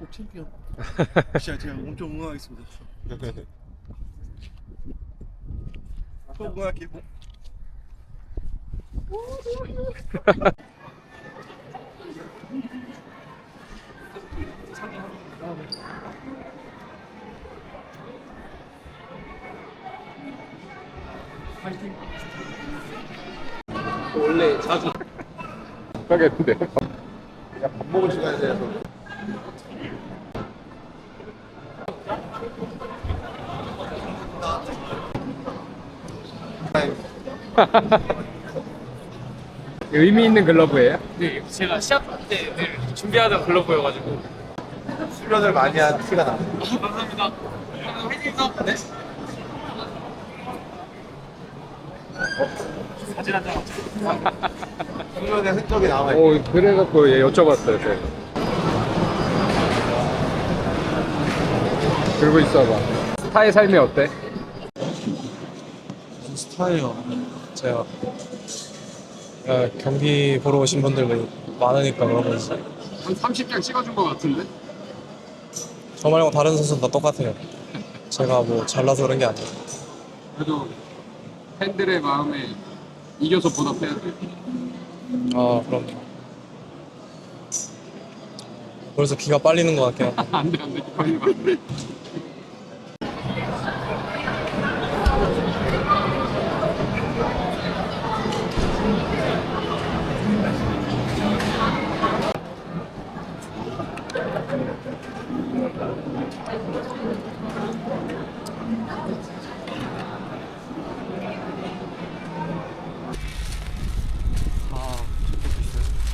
꼭 챔피언. 진짜 제가 엄청 응원하겠습니다. 꼭 응원할게요. 원래 자주 가겠는데. 밥 먹을 시간에 대해서. 의미 있는 글러브예요? 네, 제가 시합 때 늘 준비하던 글러브여가지고 수련을 많이 한 티가 나. 감사합니다. 화이팅입니다. 네. 사진 한 장. 수련의 흔적이 남아. 오 그래갖고 얘 여쭤봤어요. 제가. 들고 있어봐. 스타의 삶이 어때? 스타일요. 제가 어, 경기 보러 오신 분들 많으니까 그런 거지. 한 30장 찍어준 것 같은데? 저 말고 다른 선수는 다 똑같아요. 제가 뭐 잘나서 그런 게 아니에요. 그래도 팬들의 마음에 이겨서 보답해야 돼. 아 그럼요. 그래서 기가 빨리는 것 같긴 한데. 안 돼 안 돼 걸리면 안 돼.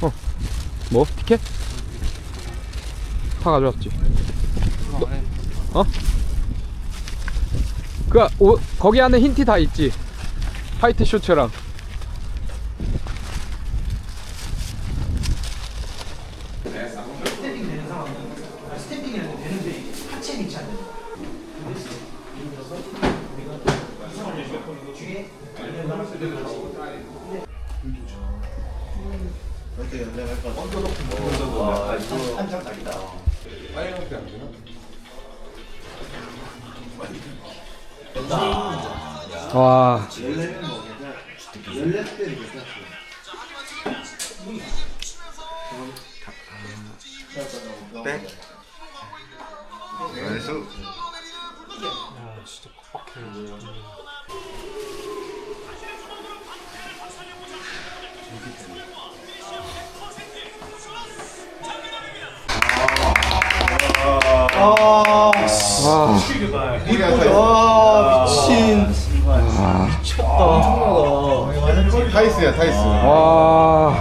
어, 뭐? 티켓? 다 가져왔지. 어? 그 옷, 거기 안에 흰 티 다 있지. 화이트 셔츠랑. 와. 와. 아 미친. 타이스야 타이스 와.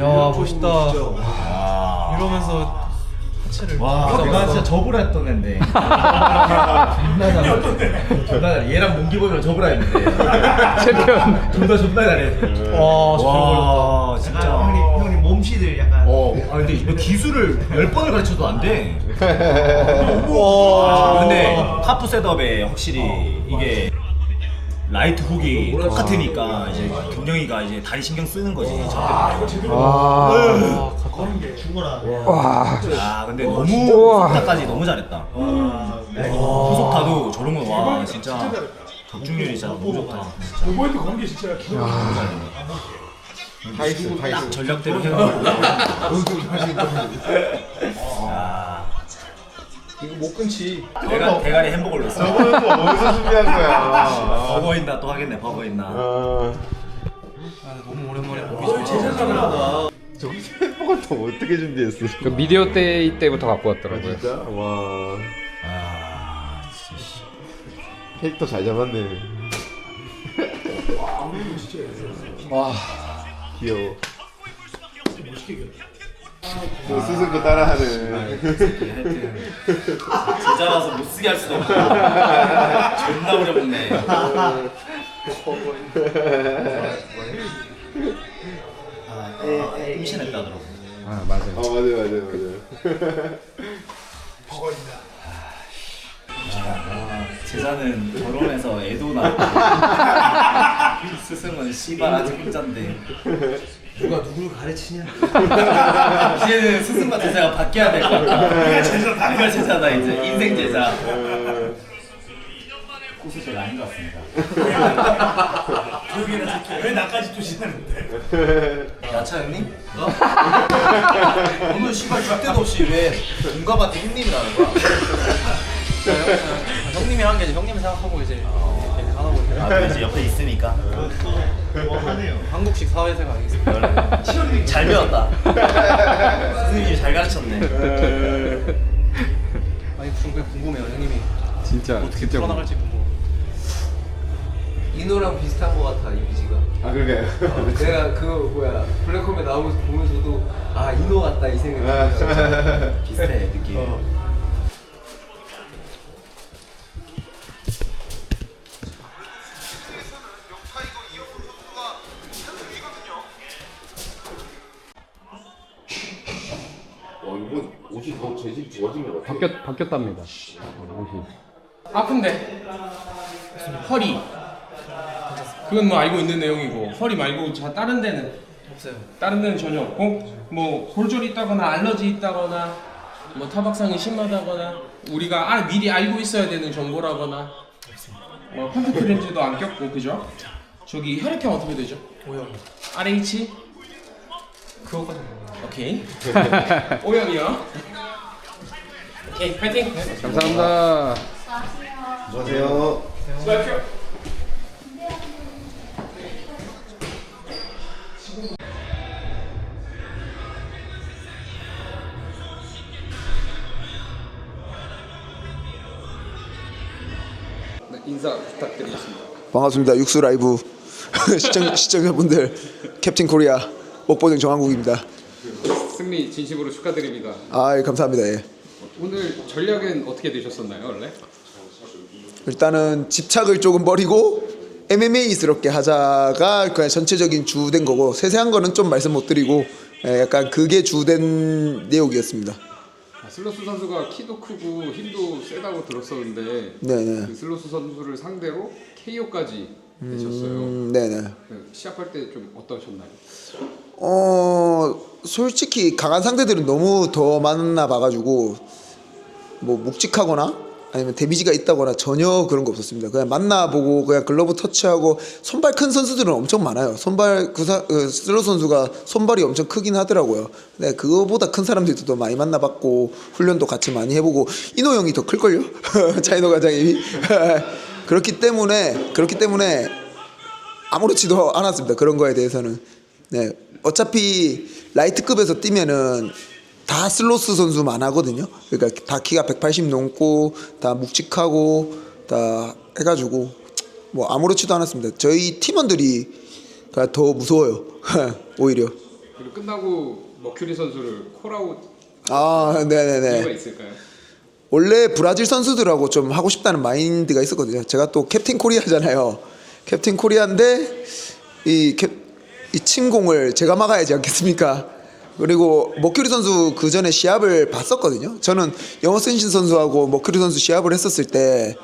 야 멋있다. 이러면서 하체를. 와, 내가 진짜 접으라 했던 앤데. 존나 잘해. 존나 잘해. 얘랑 문기 보면 접으라 했는데. 챔피언. 둘다 존나 잘해. 와 와, 진짜. 형님, 형님 몸시들 약간. 어, 아, 근데 이거 기술을 열 번을 가르쳐도 안 돼. 와. 근데 하프 셋업에 확실히 이게 라이트 훅이 똑같으니까 이제 경영이가 이제 다리 신경 쓰는 거지. 저 때문에. 와. 와. 아 근데 너무 우와. 후속타까지 너무 잘했다. 후속타도 저런 거 와 진짜 적중률이 진짜 너무 좋다. 타 이스 딱 타이스 전략대로 해가지고. 이거 못 끊지. 대가, 대가리 햄버거를 넣었어. 저거는 또 어디서 준비한 거야 버거 있나 또 하겠네 버거 있나. 어 너무 오랜만에 보기 좋아. 저기 햄버거 또 어떻게 준비했어 그 미디어 데이 때부터 갖고 왔더라고요. 진짜 와 아 진짜. 씨. 캐릭터 잘 잡았네 와. 귀여워 저 스승 거 따라하는 제자라서 못 쓰게 할 수도 없고. 존나 오래 먹네. 아, 임신했다더라고. 아 맞아요. 어 맞아요 맞아요 맞아요 제자는 결혼해서 애도 낳고 스승은 씨발 아직 혼자인데 누가 누구를 가르치냐? 이제는 스승과 제자가 바뀌어야 될 것 같아 네가 제자다 네가 제자다 이제 인생 제자 코스제가 아닌 것 같습니다 왜 나까지 조심하는데? 야차 형님? 오늘 씨발 줄 데도 없이 왜 동갑한테 형님이 나는 거야? 형님이 한 게 형님 생각하고 이제 아 이제 옆에 있으니까. 한국식 사회생활 알겠습니다. 잘 배웠다. 스승님이 잘 가르쳤네. 아니 무슨 그냥 궁금해요 형님이. 진짜 어떻게 진짜 풀어나갈지 궁금. 이노랑 비슷한 것 같아 이미지가. 아 그러게. 내가 그 뭐야 블랙홈에 나오면서 보면서도 아 이노 같다 이 생각이 들었어 비슷해 느낌. 와 이번 옷이 더 재질 좋아진 것 같아. 바뀌었 바뀌었답니다. 어, 옷이. 아픈데 허리 그건 뭐 알고 있는 내용이고 허리 말고 자 다른 데는 없어요. 다른 데는 전혀 없고 뭐 골절이 있다거나 알러지 있다거나 뭐 타박상이 심하다거나 우리가 아, 미리 알고 있어야 되는 정보라거나 뭐 콘택트 렌즈도 안 꼈고 그죠? 저기 혈액형 어떻게 되죠? 오형. RH 그거까지. 오케이 O형이요 오케이 파이팅 감사합니다. 안녕하세요. 수고하십시오 네, 인사 부탁드리겠습니다. 반갑습니다. 육수 라이브 시청 시청자분들 캡틴 코리아 목보정 정한국입니다. 승리 진심으로 축하드립니다. 아 예, 감사합니다. 예. 오늘 전략은 어떻게 되셨었나요, 원래? 일단은 집착을 조금 버리고 MMA스럽게 하자가 그냥 전체적인 주된 거고 세세한 거는 좀 말씀 못 드리고 예, 약간 그게 주된 내용이었습니다. 아, 슬로스 선수가 키도 크고 힘도 세다고 들었었는데 네네. 그 슬로스 선수를 상대로 KO까지 내셨어요. 음, 네네. 그 시합할 때 좀 어떠셨나요? 어 솔직히 강한 상대들은 너무 더 많나 봐가지고 뭐 묵직하거나 아니면 데미지가 있다거나 전혀 그런 거 없었습니다. 그냥 만나보고 그냥 글러브 터치하고 손발 큰 선수들은 엄청 많아요. 손발 그사 그 슬로 선수가 손발이 엄청 크긴 하더라고요. 근데 그거보다 큰 사람들도 더 많이 만나봤고 훈련도 같이 많이 해보고 이노 형이 더 클 걸요? 차이노 과장님이 그렇기 때문에 그렇기 때문에 아무렇지도 않았습니다. 그런 거에 대해서는. 네. 어차피 라이트급에서 뛰면은 다 슬로스 선수만 하거든요. 그러니까 다 키가 180 넘고 다 묵직하고 다 해가지고 뭐 아무렇지도 않았습니다. 저희 팀원들이 더 무서워요. 오히려. 그리고 끝나고 머큐리 선수를 콜아웃 아, 이유가 네네네. 있을까요? 원래 브라질 선수들하고 좀 하고 싶다는 마인드가 있었거든요. 제가 또 캡틴 코리아잖아요. 캡틴 코리아인데 이, 캡, 이 침공을 제가 막아야지 않겠습니까? 그리고 머큐리 선수 그 전에 시합을 봤었거든요. 저는 영어 센신 선수하고 머큐리 선수 시합을 했었을 때,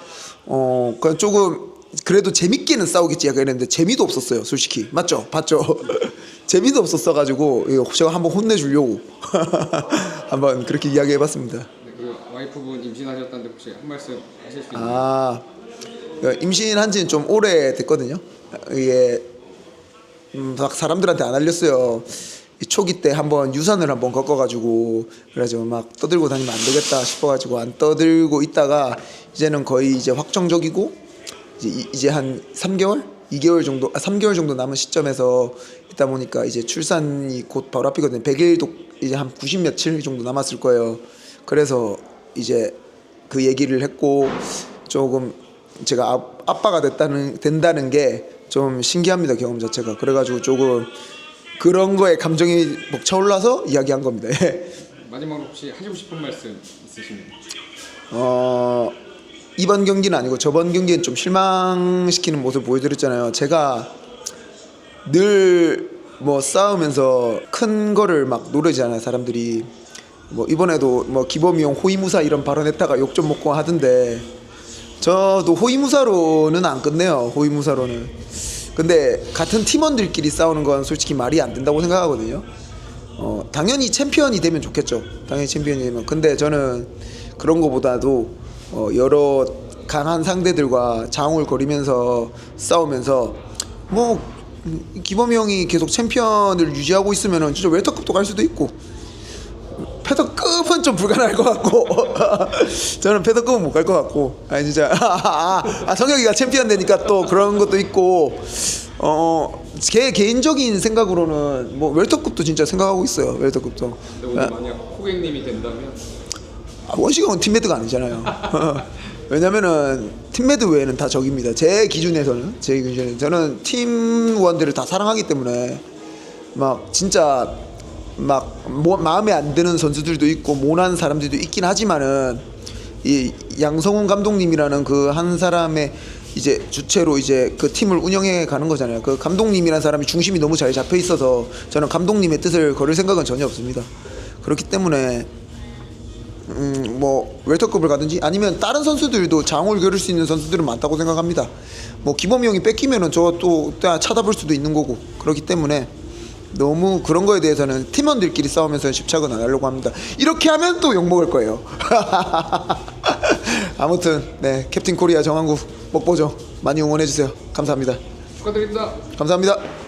어, 그냥 조금 그래도 재밌게는 싸우겠지 약간 이랬는데 재미도 없었어요. 솔직히 맞죠? 봤죠? 재미도 없었어가지고 이거 제가 한번 혼내주려고 한번 그렇게 이야기해봤습니다. 네, 와이프분 임신하셨다는데 혹시 한 말씀 하실 수 있나요? 아그 임신한 지는 좀 오래 됐거든요. 이게 음, 막 사람들한테 안 알렸어요. 이 초기 때 한번 유산을 한번 겪어가지고 그래가지고 막 떠들고 다니면 안 되겠다 싶어가지고 안 떠들고 있다가 이제는 거의 이제 확정적이고 이제, 이- 이제 한 3개월, 2개월 정도, 아 3개월 정도 남은 시점에서 있다 보니까 이제 출산이 곧 바로 앞이거든요. 100일도 이제 한 90 며칠 정도 남았을 거예요. 그래서 이제 그 얘기를 했고 조금 제가 아, 아빠가 됐다는 된다는 게 좀 신기합니다 경험 자체가 그래가지고 조금 그런 거에 감정이 벅차올라서 이야기한 겁니다. 예. 마지막으로 혹시 하시고 싶은 말씀 있으시면 어 이번 경기는 아니고 저번 경기는 좀 실망시키는 모습 보여드렸잖아요. 제가 늘 뭐 싸우면서 큰 거를 막 노리잖아요 사람들이 뭐 이번에도 뭐 기범이 형 호위무사 이런 발언했다가 욕 좀 먹고 하던데 저도 호위무사로는 안 끝내요 호위무사로는 근데 같은 팀원들끼리 싸우는 건 솔직히 말이 안 된다고 생각하거든요. 어, 당연히 챔피언이 되면 좋겠죠. 당연히 챔피언이 되면. 근데 저는 그런 거보다도 어, 여러 강한 상대들과 장울거리면서 싸우면서 뭐 음, 기범이 형이 계속 챔피언을 유지하고 있으면은 진짜 웰터급도 갈 수도 있고 좀 불가능할 것 같고. 저는 패더급은 못 갈 것 같고. 아니 진짜. 아, 아, 성혁이가 챔피언 되니까 또 그런 것도 있고. 어제 개인적인 생각으로는 뭐 웰터급도 진짜 생각하고 있어요 웰터급도. 근데 오늘 만약 호객님이 된다면? 아, 원식형은 팀메드가 아니잖아요. 왜냐면은 팀메드 외에는 다 적입니다. 제 기준에서는 제 기준에 저는 팀원들을 다 사랑하기 때문에 막 진짜 막 뭐, 마음에 안 드는 선수들도 있고 모난 사람들도 있긴 하지만은 이 양성훈 감독님이라는 그 한 사람의 이제 주체로 이제 그 팀을 운영해 가는 거잖아요. 그 감독님이라는 사람이 중심이 너무 잘 잡혀 있어서 저는 감독님의 뜻을 거를 생각은 전혀 없습니다. 그렇기 때문에 음, 뭐 웰터급을 가든지 아니면 다른 선수들도 장을 겨룰 수 있는 선수들은 많다고 생각합니다. 뭐 기범이 형이 뺏기면은 저또 찾아볼 수도 있는 거고 그렇기 때문에 너무 그런 거에 대해서는 팀원들끼리 싸우면서 집착은 안 하려고 합니다. 이렇게 하면 또 욕 먹을 거예요. 아무튼 네 캡틴 코리아 정한국 먹보죠 많이 응원해 주세요. 감사합니다. 축하드립니다. 감사합니다.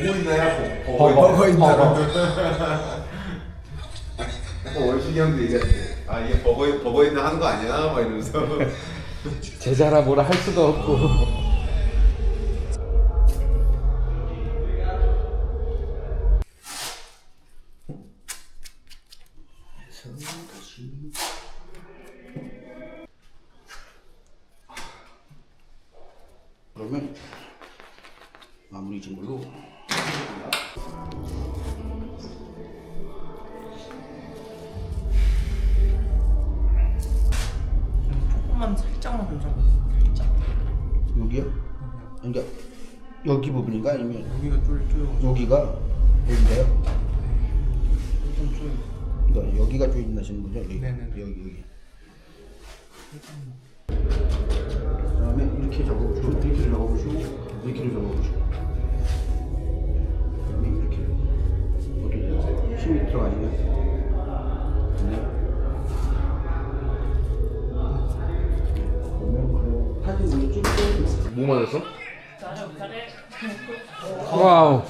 보고 있나요? 보- 어, 보고 있나? 아까 원식이 형도 얘기했대. 아 이게 버거 버거 있나 하는 거 아니야? 막 이러면서. 제자라 뭐라 할 수도 없고. 조금만 살짝만 좀 여기요? 그러니까 여기 부분인가? 아니면 여기가 쫄쫄 여기가 여기인가요? 그러니까 여기가 조인하시는 거죠? 여기. 네네네. 여기 여기. 그다음에 이렇게 잡아보시고 이렇게 잡아보시고 이렇게 잡아보시고. 그다음에 이렇게 어떻게 힘이 들어가시나요? 뭐 맞았어? 와우.